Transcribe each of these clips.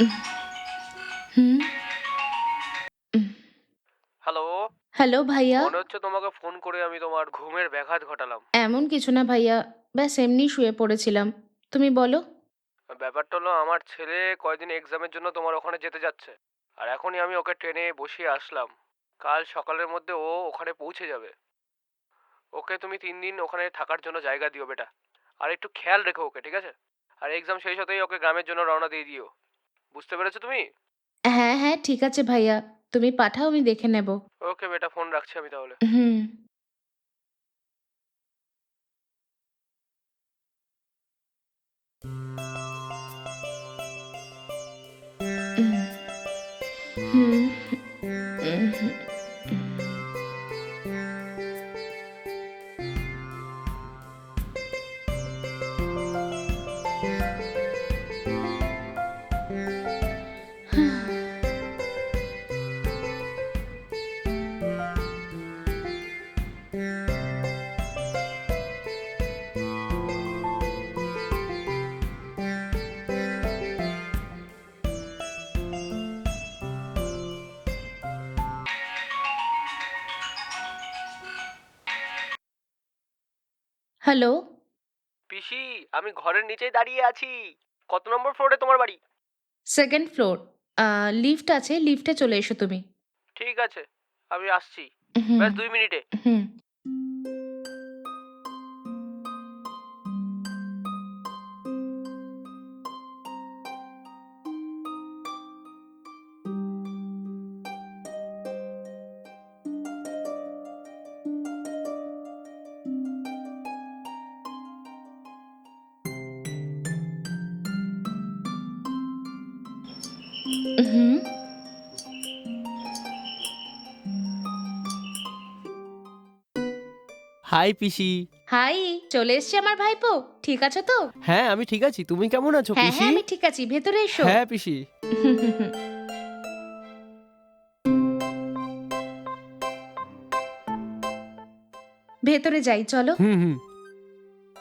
হুম hello hello ভাইয়া। মনে হচ্ছে তোমাকে ফোন করে আমি তোমার ঘুমের ব্যাঘাত ঘটালাম। এমন কিছু না ভাইয়া। ব্যাস এমনি শুয়ে পড়েছিলাম। তুমি বলো। ব্যাপারটা হলো আমার ছেলে কয়দিন এক্সামের জন্য তোমার ওখানে যেতে যাচ্ছে। আর এখনই আমি ওকে ট্রেনে বসিয়ে আসলাম। কাল সকালের মধ্যে ও ওখানে পৌঁছে যাবে। ওকে তুমি তিন দিন ওখানে থাকার জন্য জায়গা দিও বেটা। আর একটু খেয়াল রেখো ওকে ঠিক আছে? আর এক্সাম শেষ হতেই ওকে গ্রামের জন্য রওনা দিয়ে দিও। বুঝতে পেরেছ তুমি? হ্যাঁ হ্যাঁ ঠিক আছে ভাইয়া। তুমি পাঠাও আমি দেখে নেব। ওকে বেটা ফোন রাখছি আমি তাহলে। হুম। হুম, হ্যালো পিসি আমি ঘরের নিচেই দাঁড়িয়ে আছি। কত নম্বর ফ্লোরে তোমার বাড়ি? সেকেন্ড ফ্লোর লিফট আছে লিফটে চলে এসো তুমি। ঠিক আছে আমি আসছি। ব্যাস দুই মিনিটে। হুম। হাই পিসি। হাই চলে এসছে আমার ভাইপো। ঠিক আছে তো? হ্যাঁ আমি ঠিক আছি। তুমি কেমন আছো হ্যাঁ পিসি? হ্যাঁ আমি ঠিক আছি। ভেতরে এসো। হ্যাঁ পিসি। ভেতরে যাই চলো। হুম হুম।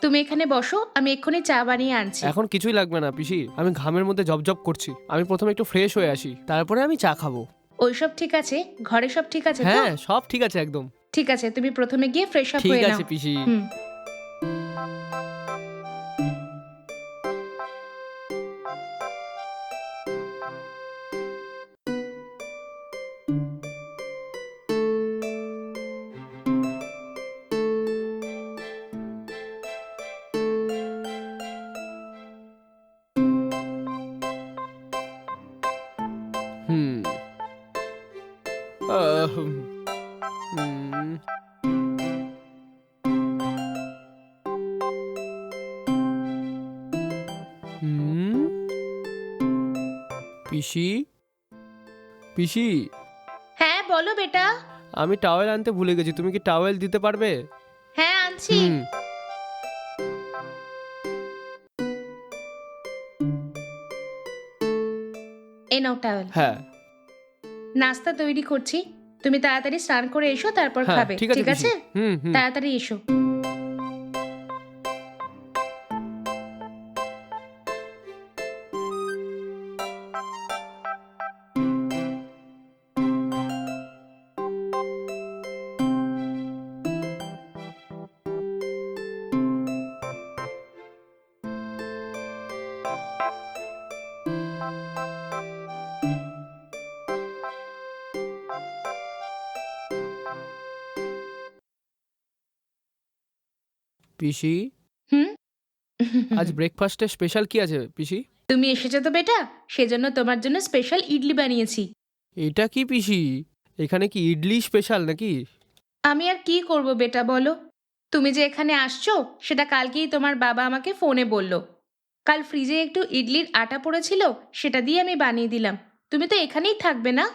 তুমি এখানে বসো আমি এক্ষুনি চা বানিয়ে আনছি। এখন কিছুই লাগবে না পিসি। আমি ঘামের মধ্যে জব করছি। আমি প্রথমে একটু ফ্রেশ হয়ে আসি। তারপরে আমি চা খাব। ওইসব ঠিক আছে। ঘরে সব ঠিক আছে তো? হ্যাঁ সব ঠিক আছে একদম। ঠিক আছে তুমি প্রথমে গিয়ে ফ্রেশ আপ ঠিক হয়ে আছে নাও। পিসি। হুম। হুম। আহ, হুম। হুম। হুম পিসি? পিসি? হ্যাঁ বলো বেটা। আমি টাওয়েল আনতে ভুলে গেছি তুমি কি টাওয়েল দিতে পারবে? হ্যাঁ আনছি। হুম। এই নাও টাওয়েল। হ্যাঁ। নাস্তা তৈরি করছি। তুমি তাড়াতাড়ি স্নান করে এসো তারপর হ্যাঁ খাবে ঠিক আছে ঠিক আছে? হুম হুম। তাড়াতাড়ি এসো। পিসি? হুম? আজ ব্রেকফাস্টে স্পেশাল কি আছে পিসি? তুমি এসেছ তো বেটা? সেজন্য তোমার জন্য স্পেশাল ইডলি বানিয়েছি। এটা কি পিসি? এখানে কি ইডলি স্পেশাল নাকি? আমি আর কি করব বেটা বলো? তুমি যে এখানে আসছো সেটা কালকেই তোমার বাবা আমাকে ফোনে বলল। কাল ফ্রিজে একটু ইডলির আটা পড়েছিল সেটা দিয়ে আমি বানিয়ে দিলাম। তুমি তো এখানেই থাকবে না?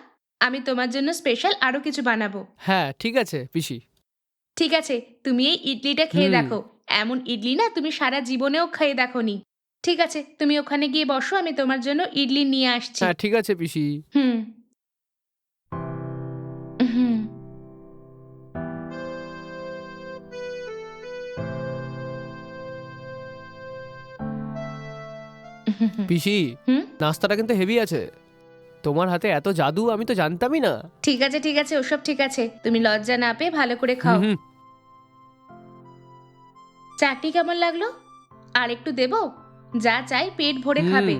আমি তোমার জন্য স্পেশাল আরও কিছু বানাবো। হ্যাঁ ঠিক আছে পিসি। ঠিক আছে তুমি এই ইডলিটা খেয়ে দেখো। এমন ইডলি না তুমি সারা জীবনেও খেয়ে দেখোনি। ঠিক আছে তুমি ওখানে গিয়ে বসো আমি তোমার জন্য ইডলি নিয়ে আসছি। হ্যাঁ ঠিক আছে পিসি। হুম। হুম। পিসি নাস্তাটা কিন্তু হেভি আছে। তোমার হাতে এত জাদু আমি তো জানতামই না। ঠিক আছে ঠিক আছে ওসব ঠিক আছে। তুমি লজ্জা না পেয়ে ভালো করে খাও। চাটনি কেমন লাগল? আর একটু দেবো? যা চাই পেট ভরে খাবে।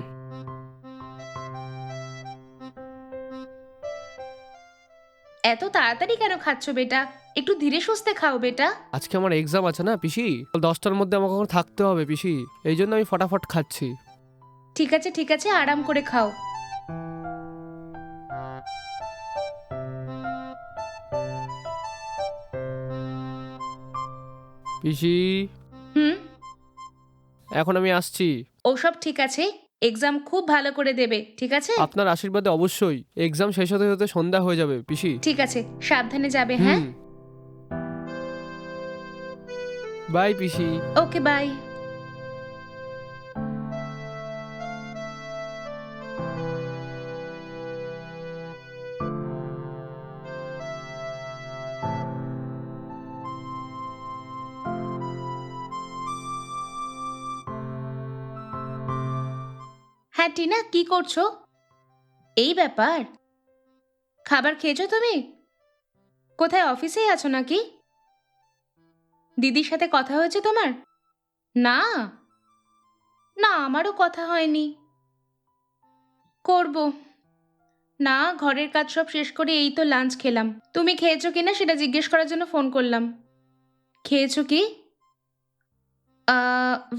এত তাড়াতাড়ি কেন খাচ্ছ বেটা? একটু ধীরে সুস্থে খাও বেটা। আজকে আমার এক্সাম আছে না পিসি? দশটার মধ্যে আমাকে ওখানে থাকতে হবে পিসি। এই জন্য আমি ফটাফট খাচ্ছি। ঠিক আছে ঠিক আছে আরাম করে খাও। পিসি হুম? এখন আমি আসছি। ওসব ঠিক আছে। এক্সাম খুব ভালো করে দেবে ঠিক আছে? আপনার আশীর্বাদে অবশ্যই। এক্সাম শেষ হতে হতে সন্ধ্যা হয়ে যাবে পিসি। ঠিক আছে সাবধানে যাবে হ্যাঁ? বাই পিসি। ওকে বাই টিনা কি করছ? এই ব্যাপার। খাবার খেয়েছো তুমি? কোথায় অফিসেই আছো নাকি? দিদির সাথে কথা হয়েছে তোমার? না। না, আমারও কথা হয়নি। করব। না, ঘরের কাজ সব শেষ করে এই তো লাঞ্চ খেলাম। তুমি খেয়েছো কি না সেটা জিজ্ঞেস করার জন্য ফোন করলাম। খেয়েছো কি?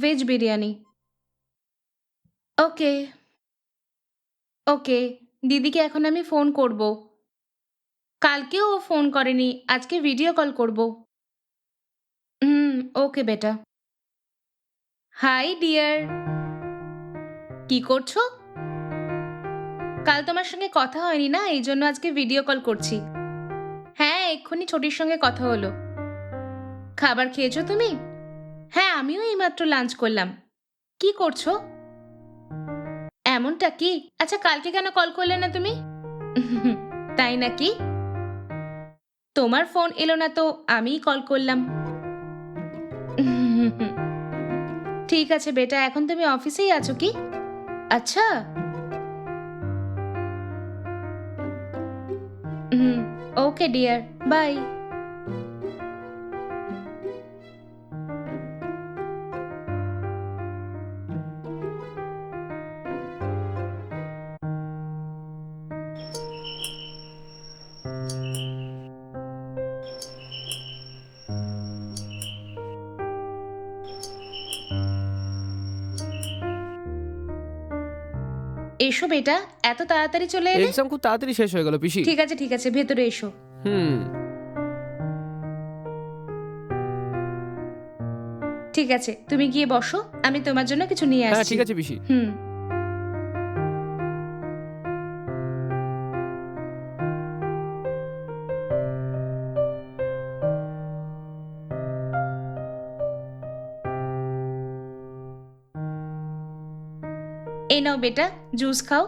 ভেজ বিরিয়ানি। ওকে ওকে, দিদিকে এখন আমি ফোন করব। কালকেও ও ফোন করেনি, আজকে ভিডিও কল করব। হুম, ওকে বেটা। Hi dear. কি করছ? কাল তোমার সঙ্গে কথা হয়নি না? এই জন্য আজকে ভিডিও কল করছি। হ্যাঁ এক্ষুনি ছোটির সঙ্গে কথা হলো। খাবার খেয়েছো তুমি? হ্যাঁ আমিও এইমাত্র লাঞ্চ করলাম। কি করছ? এমনটা কি? আচ্ছা কালকে কেন কল করলে না তুমি? তাই নাকি? তোমার ফোন এলো না তো, আমিই কল করলাম। ঠিক আছে বেটা, এখন তুমি অফিসেই আছো কি? আচ্ছা। ওকে ডিয়ার বাই এসো বেটা এত তাড়াতাড়ি চলে এলে? এক্সাম খুব তাড়াতাড়ি শেষ হয়ে গেল পিসি। ঠিক আছে ঠিক আছে ভেতরে এসো। হুম। ঠিক আছে তুমি গিয়ে বসো আমি তোমার জন্য কিছু নিয়ে হ্যাঁ আসছি। ঠিক আছে পিসি। হুম। নাও বেটা জুস খাও।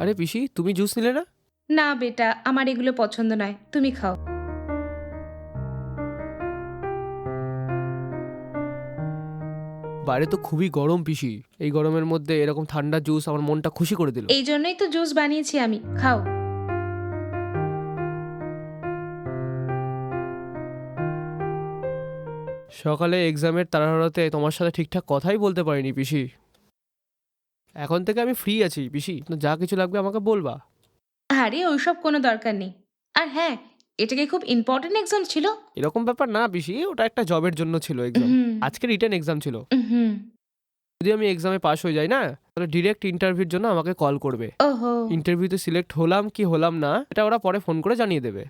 আরে পিসি তুমি জুস নিলে না? না বেটা আমার এগুলো পছন্দ নয় তুমি খাও। বাইরে তো খুবই গরম পিসি এই গরমের মধ্যে এরকম ঠান্ডা জুস আমার মনটা খুশি করে দিল। এই জন্যই তো জুস বানিয়েছি আমি খাও। সকালে এক্সামের তাড়াহুড়োতে তোমার সাথে ঠিকঠাক কথাই বলতে পারিনি পিসি। এখন থেকে আমি ফ্রি আছি পিসি। যা কিছু লাগবে আমাকে বলবা। আরে ওইসব কোনো দরকার নেই। আর হ্যাঁ এটা কি খুব ইম্পর্টেন্ট এক্সাম ছিল? এরকম ব্যাপার না পিসি। ওটা একটা জবের জন্য ছিল এক্সাম আজকে রিটার্ন এক্সাম ছিল। হুম যদি আমি এক্সামে পাস হয়ে যাই না তাহলে ডিরেক্ট ইন্টারভিউর জন্য আমাকে কল করবে। ইন্টারভিউতে সিলেক্ট হলাম কি হলাম না এটা ওরা পরে ফোন করে জানিয়ে দেবে।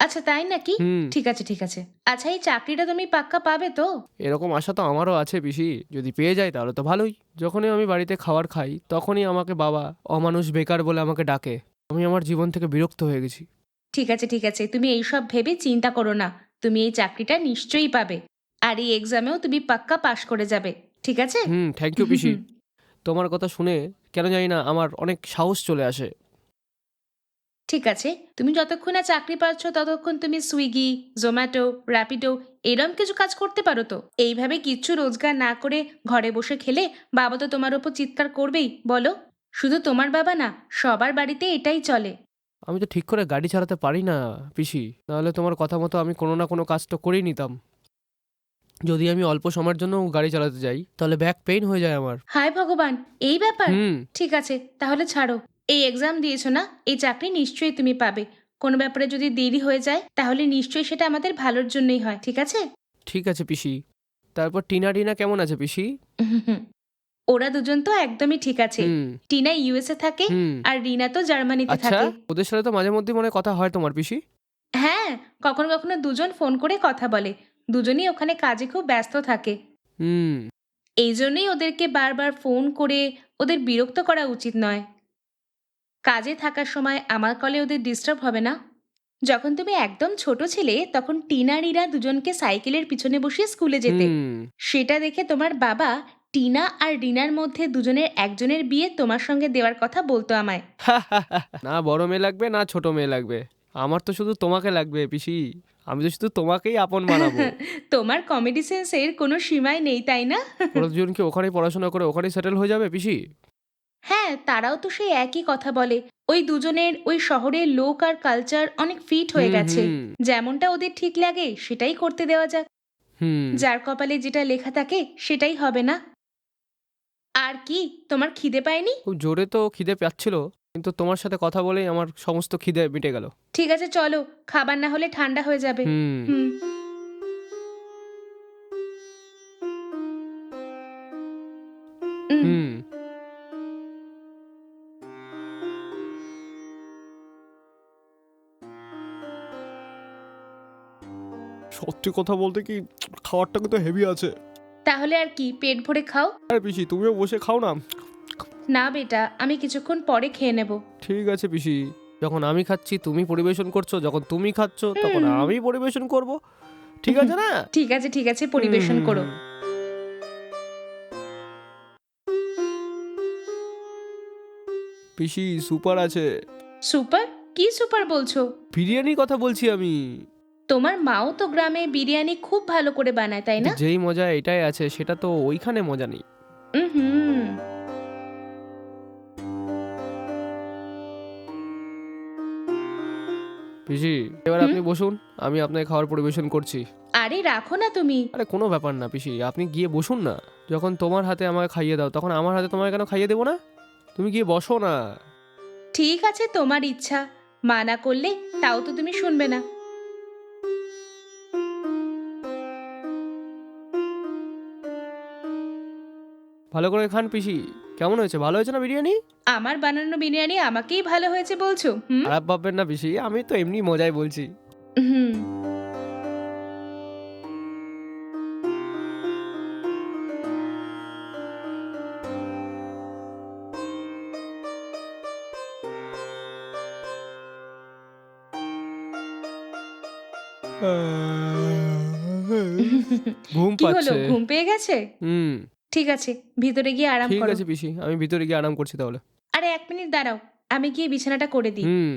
আচ্ছা তাই নাকি? হুম। ঠিক আছে ঠিক আছে। আচ্ছা এই চাকরিটা তুমি পাক্কা পাবে তো? এরকম আশা তো আমারও আছে পিসি। যদি পেয়ে যাই তাহলে তো ভালোই। যখনই আমি বাড়িতে খাবার খাই তখনই আমাকে বাবা অমানুষ বেকার বলে আমাকে ডাকে। আমি আমার জীবন থেকে বিরক্ত হয়ে গেছি। ঠিক আছে ঠিক আছে। তুমি এইসব ভেবে চিন্তা করো না। তুমি এই চাকরিটা নিশ্চয়ই পাবে। আর এই এক্সামেও তুমি পাক্কা পাশ করে যাবে। ঠিক আছে? হুম থ্যাংক ইউ পিসি। তোমার কথা শুনে কেন জানি না আমার অনেক সাহস চলে আসে। ঠিক আছে তুমি যতক্ষণ না চাকরি পাচ্ছ ততক্ষণ তুমি সুইগি জোম্যাটো র্যাপিডো এরম কিছু কাজ করতে পারো তো। এইভাবে কিচ্ছু রোজগার না করে ঘরে বসে খেলে বাবা তো তোমার ওপর চিৎকার করবেই বলো? শুধু তোমার বাবা না সবার বাড়িতে এটাই চলে। আমি তো ঠিক করে গাড়ি চালাতে পারি না পিসি। নাহলে তোমার কথা মতো আমি কোনো না কোনো কাজ তো করেই নিতাম। যদি আমি অল্প সময়ের জন্য গাড়ি চালাতে যাই তাহলে ব্যাক পেইন হয়ে যায় আমার। হায় ভগবান এই ব্যাপার? হুম। ঠিক আছে তাহলে ছাড়ো। এই এক্সাম দিয়েছ না? এই চাকরি নিশ্চয়ই তুমি পাবে। কোনো ব্যাপারে যদি দেরি হয়ে যায় তাহলে নিশ্চয়ই সেটা আমাদের ভালোর জন্যই হয় ঠিক আছে? ঠিক আছে পিসি। তারপর টিনা টিনা কেমন আছে পিসি? ওরা দুজন তো একদমই ঠিক আছে। হুম। টিনা ইউএসএ থাকে হুম। আর রিনা তো জার্মানিতে আচ্ছা থাকে। ওদের সাথে তো মাঝে মধ্যে মনে হয় কথা হয় তোমার পিসি? হ্যাঁ কখনো কখনো দুজন ফোন করে কথা বলে। দুজনই ওখানে কাজে খুব ব্যস্ত থাকে। হুম। এই জন্যই ওদেরকে বারবার ফোন করে ওদের বিরক্ত করা উচিত নয়। কাজে থাকার সময় আমার কলে ওদের ডিস্টার্ব হবে না। যখন তুমি একদম ছোট ছিলে তখন টিনা রিনা দুজনকে সাইকেলের পিছনে বসিয়ে স্কুলে যেতে। সেটা দেখে তোমার বাবা টিনা আর রিনার মধ্যে দুজনের একজনের বিয়ে তোমার সঙ্গে দেওয়ার কথা বলতো আমায়। না বড় মেয়ে লাগবে না ছোট মেয়ে লাগবে। আমার তো শুধু তোমাকে লাগবে পিসি। আমি তো শুধু তোমাকেই আপন বানাবো। তোমার কমেডি সেন্সের কোনো সীমাই নেই তাই না? ওরা দুজনকে ওখানেই পড়াশোনা করে ওখানেই সেটেল হয়ে যাবে পিসি? হ্যাঁ তারাও তো সেই একই কথা বলে। ওই দুজনের ওই শহরের লোক আর কালচার অনেক ফিট হয়ে হুম, গেছে। হুম, যেমনটা ওদের ঠিক লাগে সেটাই করতে দেওয়া যাক। হুম। যার কপালে যেটা লেখা থাকে সেটাই হবে না। আর কি তোমার খিদে পায়নি? খুব জোরে তো খিদে পাচ্ছিল কিন্তু তোমার সাথে কথা বলেই আমার সমস্ত খিদে মিটে গেল। ঠিক আছে চলো। খাবার না হলে ঠান্ডা হয়ে যাবে। হুম। হুম। সত্যি কথা বলতে কি খাবারটা কিন্তু হেভি আছে। তাহলে আর কি পেট ভরে খাও। আর পিসি তুমিও বসে খাও না। না বেটা আমি কিছুক্ষণ পরে খেয়ে নেব। ঠিক আছে পিসি যখন আমি খাচ্ছি তুমি পরিবেশন করছ যখন তুমি খাচ্ছ তখন আমি পরিবেশন করব। ঠিক আছে না? ঠিক আছে ঠিক আছে পরিবেশন করো। পিসি সুপার আছে। সুপার? কি সুপার বলছো? বিরিয়ানির কথা বলছি আমি। তোমার মাও তো গ্রামে বিরিয়ানি খুব ভালো করে বানায় তাই না? যেই মজা এটাই আছে সেটা তো ওইখানে মজা নেই। হুম পিসি এবার আপনি বসুন আমি আপনাকে খাবার পরিবেশন করছি। আরে রাখো না তুমি। আরে কোনো ব্যাপার না পিসি আপনি গিয়ে বসুন না। যখন তোমার হাতে আমাকে খাইয়ে দাও তখন আমার হাতে তোমাকে কেন খাইয়ে দেবো না? তুমি গিয়ে বসো না। ঠিক আছে তোমার ইচ্ছা। মানা করলে তাও তো তুমি শুনবে না। ভালো করে খান পিসি। কেমন হয়েছে? ভালো হয়েছে না বিরিয়ানি? আমার বানানো বিরিয়ানি আমাকেই ভালো হয়েছে বলছো হুম? খারাপ ভাববেন না পিসি আমি তো এমনি মজায় বলছি। হুম। ঘুম কি হলো? পাচ্ছে। ঘুম পেয়ে গেছে? হুম। ঠিক আছে ভিতরে গিয়ে আরাম ঠিক করো। আছে পিসি আমি ভিতরে গিয়ে আরাম করছি তাহলে। আরে এক মিনিট দাঁড়াও আমি গিয়ে বিছানাটা করে দিই। হুম।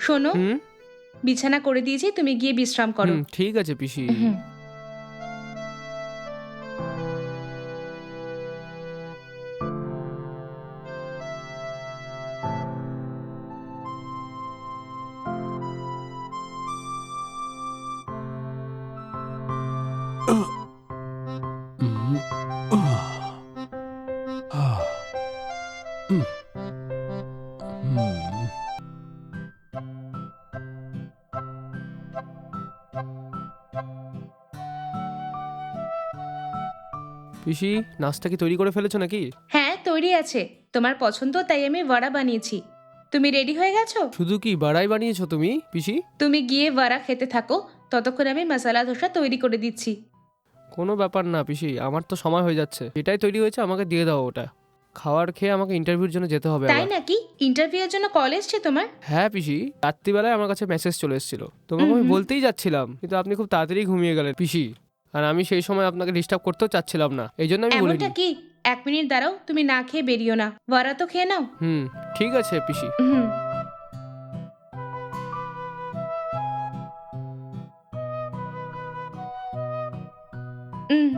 শোনো হুম? বিছানা করে দিয়েছি তুমি গিয়ে বিশ্রাম করো। হুম, ঠিক আছে পিসি। হুম। পিসি নাস্তা কি তৈরি করে ফেলেছো নাকি? হ্যাঁ তৈরি আছে। তোমার পছন্দ তাই আমি বড়া বানিয়েছি। তুমি রেডি হয়ে গেছো? শুধু কি বাড়াই বানিয়েছো তুমি পিসি? তুমি গিয়ে বড়া খেতে থাকো ততক্ষণ আমি মশলা ধোসা তৈরি করে দিচ্ছি। কোনো ব্যাপার না পিসি আমার তো সময় হয়ে যাচ্ছে। এটাই তৈরি হয়েছে আমাকে দিয়ে দাও ওটা। খাওয়ার খেয়ে আমাকে ইন্টারভিউর জন্য যেতে হবে তাই আবার। নাকি? ইন্টারভিউয়ের জন্য কল এসছে তোমার? হ্যাঁ পিসি রাত্রিবেলায় আমার কাছে মেসেজ চলে এসেছিল। তোমাকে আমি বলতেই যাচ্ছিলাম কিন্তু আপনি খুব তাড়াতাড়ি ঘুমিয়ে গেলেন। পিসি আর আমি সেই সময় আপনাকে ডিস্টার্ব করতেও চাচ্ছিলাম না। এই জন্য আমি বলি এমনটা কি? এক মিনিট দাঁড়াও তুমি না খেয়ে বেরিও না। বড়া তো খেয়ে নাও। হুম ঠিক আছে পিসি। হুম। উম,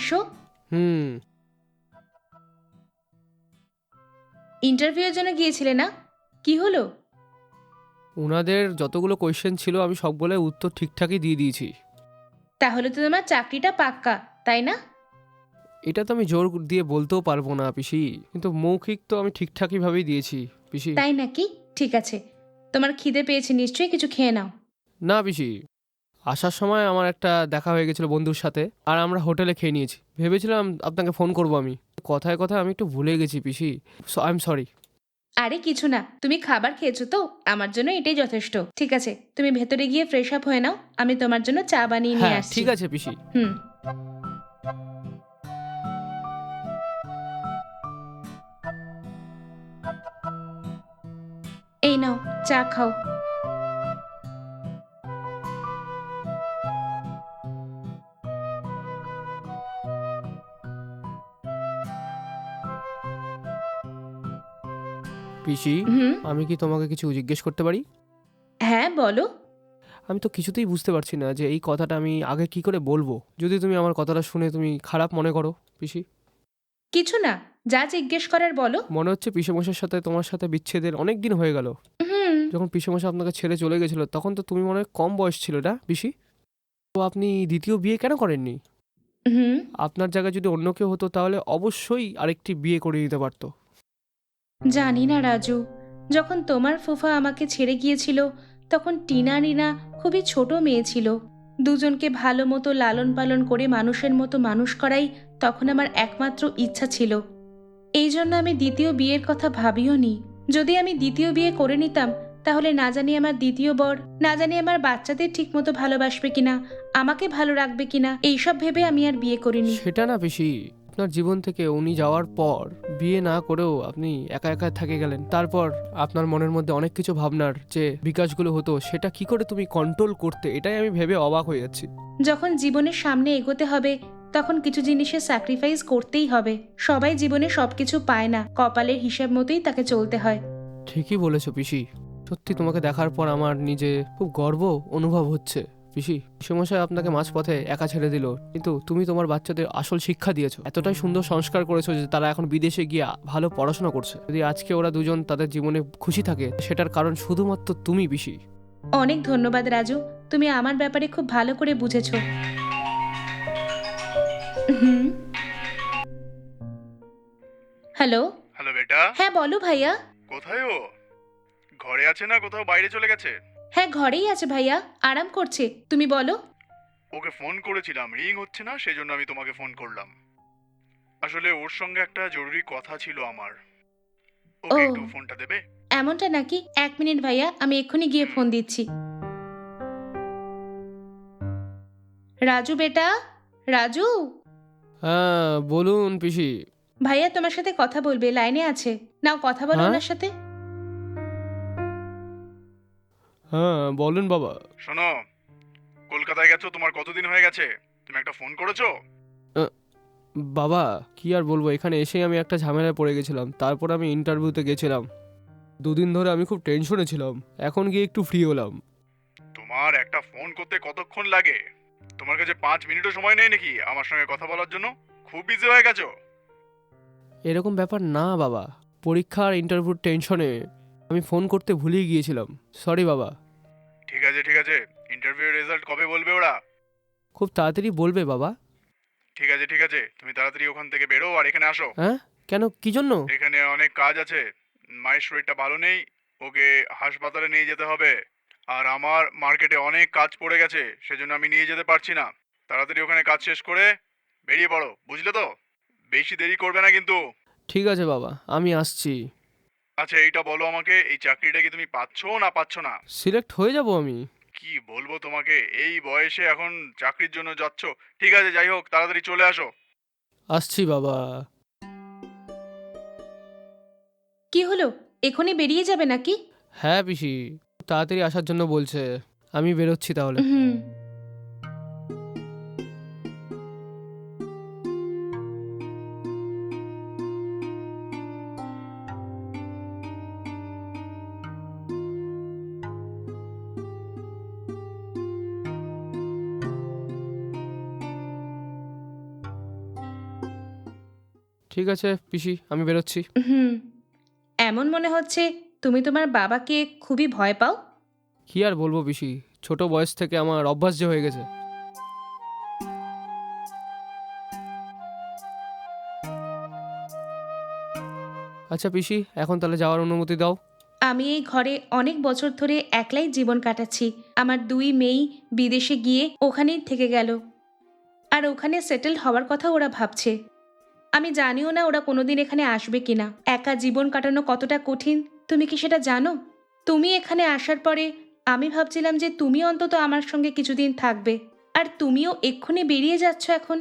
এসো। হুম। ইন্টারভিউয়ের জন্য গিয়েছিলে না? কি হলো? ওনাদের যতগুলো কোয়েশ্চেন ছিল আমি সবগুলো উত্তর ঠিকঠাকই দিয়ে দিয়েছি। তাহলে তো তোমার চাকরিটা পাক্কা তাই না? এটা তো আমি জোর দিয়ে বলতেও পারব না পিসি। কিন্তু মৌখিক তো আমি ঠিকঠাকই ভাবেই দিয়েছি পিসি। তাই নাকি? ঠিক আছে। তোমার খিদে পেয়েছে নিশ্চয়ই কিছু খেয়ে নাও। না পিসি। আসার সময় আমার একটা দেখা হয়ে গেছিল বন্ধুর সাথে আর আমরা হোটেলে খেয়ে নিয়েছি। ভেবেছিলাম আপনাকে ফোন করব আমি। কথায় কথায় আমি একটু ভুলে গেছি পিসি। আই এম সরি আরে কিছু না তুমি খাবার খেয়েছো তো আমার জন্য এটাই যথেষ্ট। ঠিক আছে তুমি ভেতরে গিয়ে ফ্রেশ আপ হয়ে নাও আমি তোমার জন্য চা বানিয়ে নিয়ে হ্যাঁ আসছি। ঠিক আছে পিসি। হুম। এই নাও চা খাও। পিসি হুম। আমি কি তোমাকে কিছু জিজ্ঞেস করতে পারি? হ্যাঁ বলো। আমি তো কিছুতেই বুঝতে পারছি না যে এই কথাটা আমি আগে কি করে বলব। যদি তুমি আমার কথাটা শুনে তুমি খারাপ মনে করো পিসি। কিছু না যা জিজ্ঞেস করার বলো। মনে হচ্ছে পিসেমশার সাথে তোমার সাথে বিচ্ছেদের অনেক দিন হয়ে গেল। হুম। যখন পিসেমশা আপনাকে ছেড়ে চলে গেছিল তখন তো তুমি মনে হয় কম বয়স ছিল না পিসি? তো আপনি দ্বিতীয় বিয়ে কেন করেননি? হুম। আপনার জায়গায় যদি অন্য কেউ হতো তাহলে অবশ্যই আরেকটি বিয়ে করে দিতে পারতো। জানি না, রাজু। যখন তোমার ফুফা আমাকে ছেড়ে গিয়েছিল, তখন টিনা রিনা খুবই ছোট মেয়ে ছিল। দুজনকে ভালো মতো লালন পালন করে মানুষের মতো মানুষ করাই তখন আমার একমাত্র ইচ্ছা ছিল। এই জন্য আমি দ্বিতীয় বিয়ের কথা ভাবিও নি। যদি আমি দ্বিতীয় বিয়ে করে নিতাম, তাহলে না জানি আমার দ্বিতীয় বর, না জানি আমার বাচ্চাদের ঠিকমতো ভালোবাসবে কিনা, আমাকে ভালো রাখবে কিনা, এইসব ভেবে আমি আর বিয়ে করিনি। সেটা না পিসি আপনার জীবন থেকে উনি যাওয়ার পর বিয়ে না করেও আপনি একা একা থেকে গেলেন। তারপর আপনার মনের মধ্যে অনেক কিছু ভাবনার যে বিকাশগুলো হতো সেটা কি করে তুমি কন্ট্রোল করতে? এটাই আমি ভেবে অবাক হয়ে যাচ্ছি। যখন জীবনের সামনে এগোতে হবে তখন কিছু জিনিসের স্যাক্রিফাইস করতেই হবে। সবাই জীবনে সবকিছু পায় না। কপালের হিসাব মতোই তাকে চলতে হয়। ঠিকই বলেছ পিসি। সত্যি তোমাকে দেখার পর আমার নিজে খুব গর্ব অনুভব হচ্ছে। পিসি সমস্যায় আপনাকে মাঝপথে একা ছেড়ে দিল কিন্তু তুমি তোমার বাচ্চাদের আসল শিক্ষা দিয়েছ। এতটাই সুন্দর সংস্কার করেছ যে তারা এখন বিদেশে গিয়ে ভালো পড়াশোনা করছে। যদি আজকে ওরা দুজন তাদের জীবনে খুশি থাকে সেটার কারণ শুধুমাত্র তুমি পিসি। অনেক ধন্যবাদ রাজু। তুমি আমার ব্যাপারে খুব ভালো করে বুঝেছ। হ্যালো? হ্যালো বেটা। হ্যাঁ বলো ভাইয়া। কোথায় ও? ঘরে আছে না কোথাও বাইরে চলে গেছে? হ্যাঁ ঘরেই আছে ভাইয়া। আরাম করছে। তুমি বলো। ওকে ফোন করেছিলাম। রিং হচ্ছে না সেজন্য আমি তোমাকে ফোন করলাম। আসলে ওর সঙ্গে একটা জরুরি কথা ছিল আমার। ওকে ও। একটু ফোনটা দেবে? এমনটা নাকি? এক মিনিট ভাইয়া আমি এক্ষুনি গিয়ে ফোন দিচ্ছি। রাজু বেটা? রাজু? হ্যাঁ বলুন পিসি। ভাইয়া তোমার সাথে কথা বলবে লাইনে আছে। নাও কথা বলো হ্যাঁ? ওনার সাথে। হ্যাঁ বলুন বাবা। শোনো কলকাতায় গেছো তোমার কতদিন হয়ে গেছে? তুমি একটা ফোন করেছ? বাবা কি আর বলব এখানে এসেই আমি একটা ঝামেলায় পড়ে গেছিলাম তারপর আমি ইন্টারভিউতে গেছিলাম। দুদিন ধরে আমি খুব টেনশনে ছিলাম এখন গিয়ে একটু ফ্রি হলাম। তোমার একটা ফোন করতে কতক্ষণ লাগে? তোমার কাছে পাঁচ মিনিটও সময় নেই নাকি আমার সঙ্গে কথা বলার জন্য? খুব বিজি হয়ে গেছো? এরকম ব্যাপার না বাবা পরীক্ষা আর ইন্টারভিউর টেনশনে আমি ফোন করতে ভুলেই গিয়েছিলাম সরি বাবা। ঠিক আছে ঠিক আছে। ইন্টারভিউ রেজাল্ট কবে বলবে ওরা? খুব তাড়াতাড়ি বলবে বাবা। ঠিক আছে ঠিক আছে। তুমি তাড়াতাড়ি ওখান থেকে বেরো আর এখানে আসো। হ্যাঁ? কেন? কি জন্য? এখানে অনেক কাজ আছে। মায়ের শরীরটা ভালো নেই। ওকে হাসপাতালে নিয়ে যেতে হবে। আর আমার মার্কেটে অনেক কাজ পড়ে গেছে সেজন্য আমি নিয়ে যেতে পারছি না। তাড়াতাড়ি ওখানে কাজ শেষ করে বেরিয়ে পড়ো বুঝলে তো? বেশি দেরি করবে না কিন্তু। ঠিক আছে বাবা আমি আসছি। আচ্ছা এইটা বলো আমাকে এই চাকরিটা কি তুমি পাচ্ছো না পাচ্ছ না? সিলেক্ট হয়ে যাব আমি। কি বলব তোমাকে? এই বয়সে এখন চাকরির জন্য যাচ্ছ। ঠিক আছে যাই হোক তাড়াতাড়ি চলে আসো। আসছি বাবা। কি হলো? এখনই বেরিয়ে যাবে নাকি? হ্যাঁ পিসি। তাড়াতাড়ি আসার জন্য বলছে। আমি বেরোচ্ছি তাহলে। হুম। ঠিক আছে পিসি আমি বেরোচ্ছি। হুম। এমন মনে হচ্ছে তুমি তোমার বাবাকে খুবই ভয় পাও? কি আর বলব পিসি ছোট বয়স থেকে আমার অভ্যাস যে হয়ে গেছে। আচ্ছা পিসি এখন তাহলে যাওয়ার অনুমতি দাও। আমি এই ঘরে অনেক বছর ধরে একলাই জীবন কাটাচ্ছি। আমার দুই মেয়েই বিদেশে গিয়ে ওখানেই থেকে গেল। আর ওখানে সেটেল হওয়ার কথা ওরা ভাবছে। আমি জানিও না ওরা কোনোদিন এখানে আসবে কিনা। একা জীবন কাটানো কতটা কঠিন, তুমি কি সেটা জানো? তুমি এখানে আসার পরে আমি ভাবছিলাম যে তুমি অন্তত আমার সঙ্গে কিছুদিন থাকবে, আর তুমিও এক্ষুনি বেরিয়ে যাচ্ছ এখন।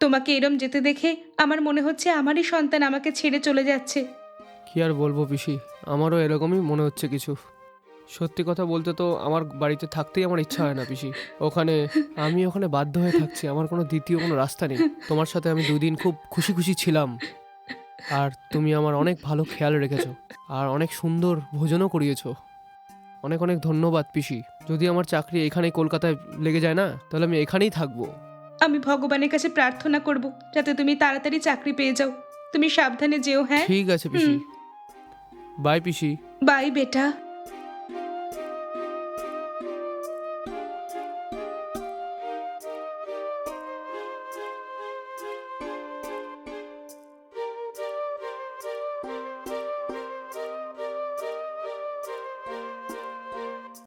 তোমাকে এরম যেতে দেখে আমার মনে হচ্ছে আমারই সন্তান আমাকে ছেড়ে চলে যাচ্ছে। কি আর বলব পিসি, আমারও এরকমই মনে হচ্ছে কিছু। সত্যি কথা বলতে তো আমার বাড়িতে থাকতেই আমার ইচ্ছা হয় না পিসি। ওখানে আমি ওখানে বাধ্য হয়ে থাকছি আমার কোনো দ্বিতীয় কোনো রাস্তা নেই। তোমার সাথে আমি দুদিন খুব খুশি খুশি ছিলাম। আর তুমি আমার অনেক ভালো খেয়াল রেখেছো আর অনেক সুন্দর ভোজনও করিয়েছো। অনেক অনেক ধন্যবাদ পিসি। যদি আমার চাকরি এখানেই কলকাতায় লেগে যায় না তাহলে আমি এখানেই থাকব। আমি ভগবানের কাছে প্রার্থনা করব যাতে তুমি তাড়াতাড়ি চাকরি পেয়ে যাও। তুমি সাবধানে যেও হ্যাঁ? ঠিক আছে পিসি। By PC. বাই বেটা।